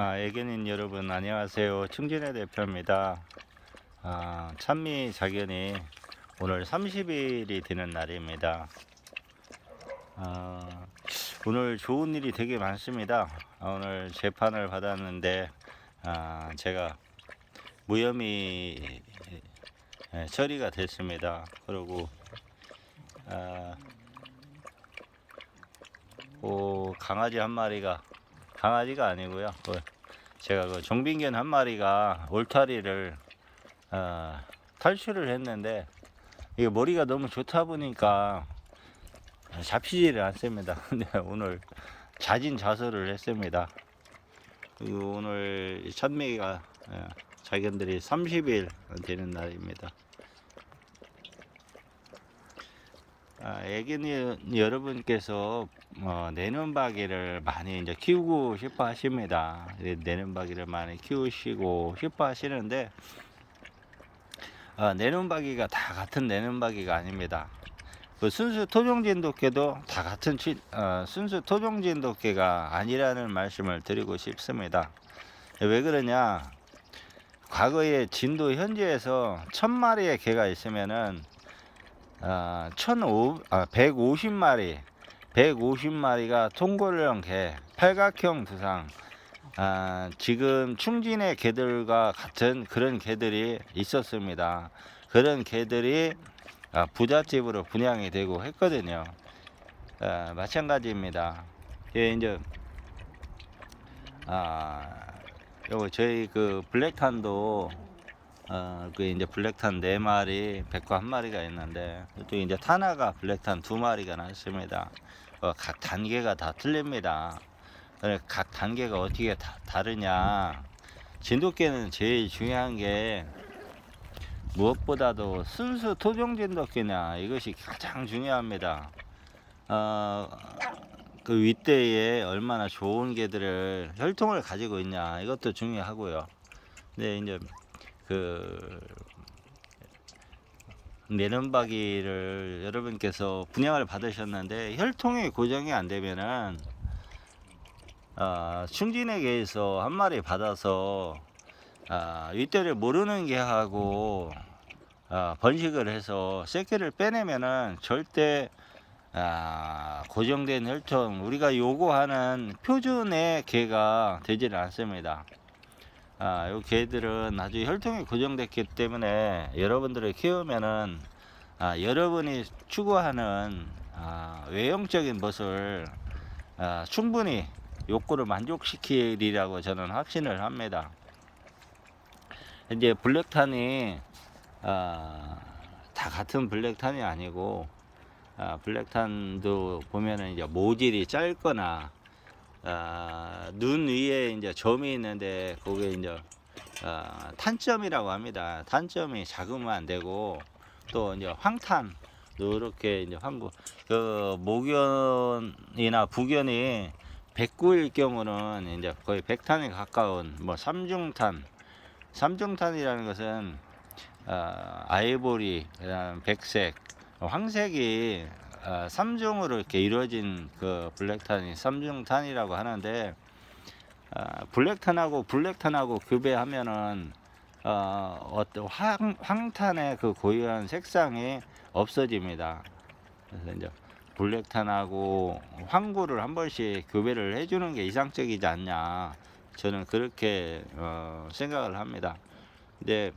아, 애견인 여러분 안녕하세요. 충진의 대표입니다. 아, 찬미 자견이 오늘 30일이 되는 날입니다. 아, 오늘 좋은 일이 되게 많습니다. 아, 오늘 재판을 받았는데 아, 제가 무혐의 예, 처리가 됐습니다. 그리고 아, 그 강아지 한 마리가 강아지가 아니고요. 그 제가 그 종빈견 한 마리가 울타리를 어, 탈출을 했는데 이게 머리가 너무 좋다 보니까 잡히지를 않습니다. 근데 오늘 자진 자서를 했습니다. 그리고 오늘 어, 자견들이 30일 되는 날입니다. 아, 애견이 여러분께서 어, 내는 바기를 많이 이제 키우고 싶어 하십니다. 내는 바기를 많이 키우시고 싶어 하시는데 어, 바기가 다 같은 바기가 아닙니다. 그 순수 토종진돗개도 다 같은 치, 어, 순수 토종진돗개가 아니라는 말씀을 드리고 싶습니다. 왜 그러냐? 과거에 진도 현지에서 천 마리의 개가 있으면은 아, 1,500, 아, 150마리, 150마리가 통골형 개, 팔각형 두상, 아, 지금 충진의 개들과 같은 그런 개들이 있었습니다. 그런 개들이 아, 부잣집으로 분양이 되고 했거든요. 아, 마찬가지입니다. 예, 이제 아, 요거 저희 그 블랙탄도 어, 그 이제 블랙탄 네 마리, 백과 한 마리가 있는데 또 이제 타나가 블랙탄 두 마리가 났습니다. 어, 각 단계가 다 틀립니다. 각 단계가 어떻게 다 다르냐? 진돗개는 제일 중요한 게 무엇보다도 순수 토종 진돗개냐 이것이 가장 중요합니다. 어, 그 윗대에 얼마나 좋은 개들을 혈통을 가지고 있냐 이것도 중요하고요. 근데 이제 그 내는박이를 여러분께서 분양을 받으셨는데 혈통이 고정이 안 되면은 아, 충진에게서 한 마리 받아서 아, 윗대를 모르는 개하고 아, 번식을 해서 새끼를 빼내면은 절대 아, 고정된 혈통 우리가 요구하는 표준의 개가 되지는 않습니다. 아, 요 개들은 아주 혈통이 고정됐기 때문에 여러분들을 키우면은 아, 여러분이 추구하는 아, 외형적인 것을 아, 충분히 욕구를 만족시키리라고 저는 확신을 합니다. 이제 블랙탄이 아, 다 같은 블랙탄이 아니고 아, 블랙탄도 보면은 이제 모질이 짧거나 아, 눈 위에 이제 점이 있는데 그게 이제 아, 탄점이라고 합니다. 탄점이 작으면 안 되고 또 이제 황탄 이렇게 이제 황구 그 모견이나 부견이 백구일 경우는 이제 거의 백탄에 가까운 뭐 삼중탄 삼중탄이라는 것은 아, 아이보리 그다음 백색 황색이 아, 삼중으로 이렇게 이루어진 그 블랙탄이 삼중탄이라고 하는데 아, 블랙탄하고 블랙탄하고 교배하면은 어, 어떤 황, 황탄의 그 고유한 색상이 없어집니다. 그래서 이제 블랙탄하고 황구를 한 번씩 교배를 해주는 게 이상적이지 않냐 저는 그렇게 어, 생각을 합니다. 근데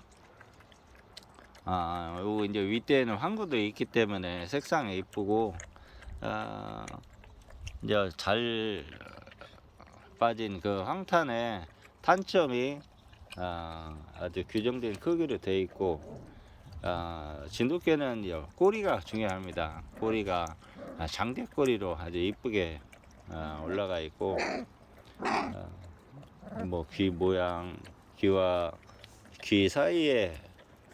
아, 요거 이제 윗대에는 황구도 있기 때문에 색상이 이쁘고, 아, 이제 잘 빠진 그 황탄의 탄점이 아, 아주 규정된 크기로 되어 있고, 아, 진돗개는 꼬리가 중요합니다. 꼬리가 아, 장대꼬리로 아주 이쁘게 아, 올라가 있고, 아, 뭐귀 모양, 귀와 귀 사이에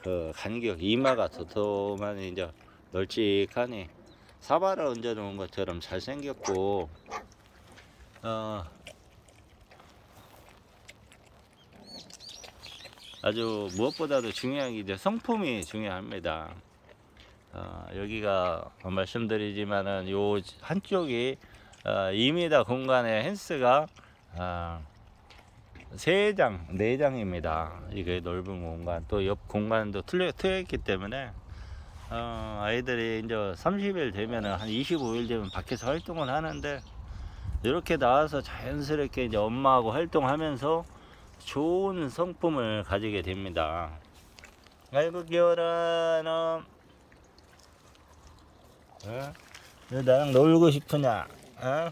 그 간격 이마가 도톰하니 이제 널찍하니 사바를 얹어 놓은 것처럼 잘 생겼고 어 아주 무엇보다도 중요한 게 이제 성품이 중요합니다. 어, 여기가 말씀드리지만은 요 한쪽이 어, 2m 공간의 헨스가 어, 세 장, 네 장입니다. 이게 넓은 공간, 또 옆 공간도 틀려, 트여 있기 때문에, 어, 아이들이 이제 30일 되면은 한 25일 되면 밖에서 활동을 하는데, 이렇게 나와서 자연스럽게 이제 엄마하고 활동하면서 좋은 성품을 가지게 됩니다. 아이고, 귀여라, 너. 어? 너 나랑 놀고 싶으냐? 어?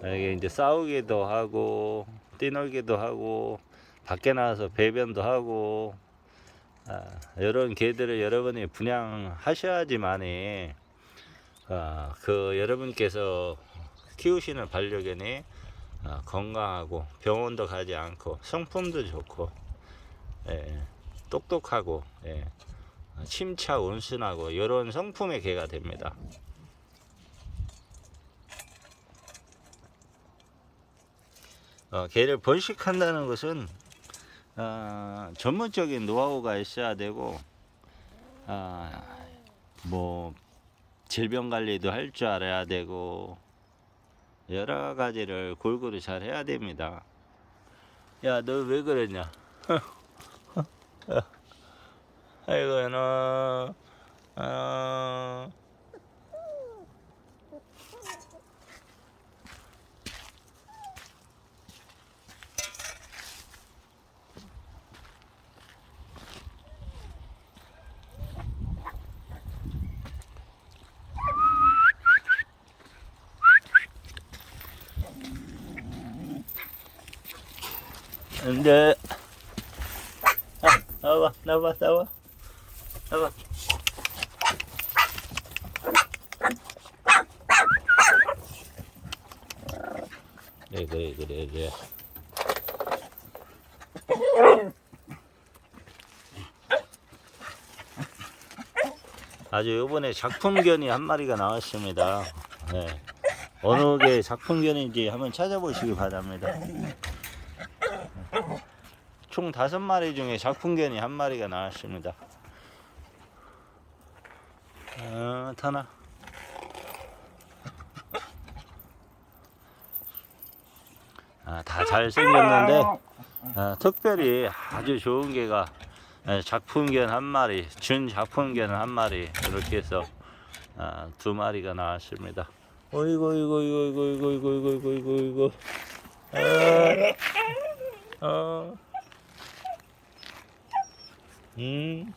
이게 이제 싸우기도 하고 뛰놀기도 하고 밖에 나와서 배변도 하고 아, 이런 개들을 여러분이 분양하셔야지만이 아, 그 여러분께서 키우시는 반려견이 아, 건강하고 병원도 가지 않고 성품도 좋고 예, 똑똑하고 예, 침차 온순하고 이런 성품의 개가 됩니다. 어, 개를 번식한다는 것은 어, 전문적인 노하우가 있어야 되고 아, 뭐 질병 관리도 할 줄 알아야 되고 여러 가지를 골고루 잘 해야 됩니다. 야, 너 왜 그랬냐? 아이고, 너, 어, 근데 아, 나와 나와 나와 나와 그래 그래 그래 그래 아주 요번에 작품견이 한 마리가 나왔습니다. 네. 어느 게 작품견인지 한번 찾아보시기 바랍니다 총 다섯 마리 중에 작품견이 한 마리가 나왔습니다. 어, 타나. 아, 다 잘생겼는데, 아, 특별히 아주 좋은 개가 아, 작품견 한 마리, 준 작품견 한 마리, 이렇게 해서 아, 두 마리가 나왔습니다. 어이구, 어이구, 어이구, 어이구, 어이구, 어이구, 어이구, 어이구, 어이구. 아, 어. 음.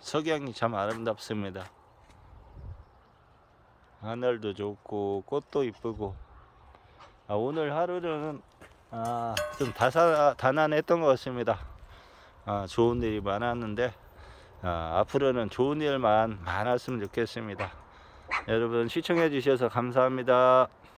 석양이 참 아름답습니다. 하늘도 좋고 꽃도 이쁘고 아, 오늘 하루는 아, 좀 다사, 다난했던 것 같습니다. 아, 좋은 일이 많았는데, 아, 앞으로는 좋은 일만 많았으면 좋겠습니다. 여러분 시청해 주셔서 감사합니다.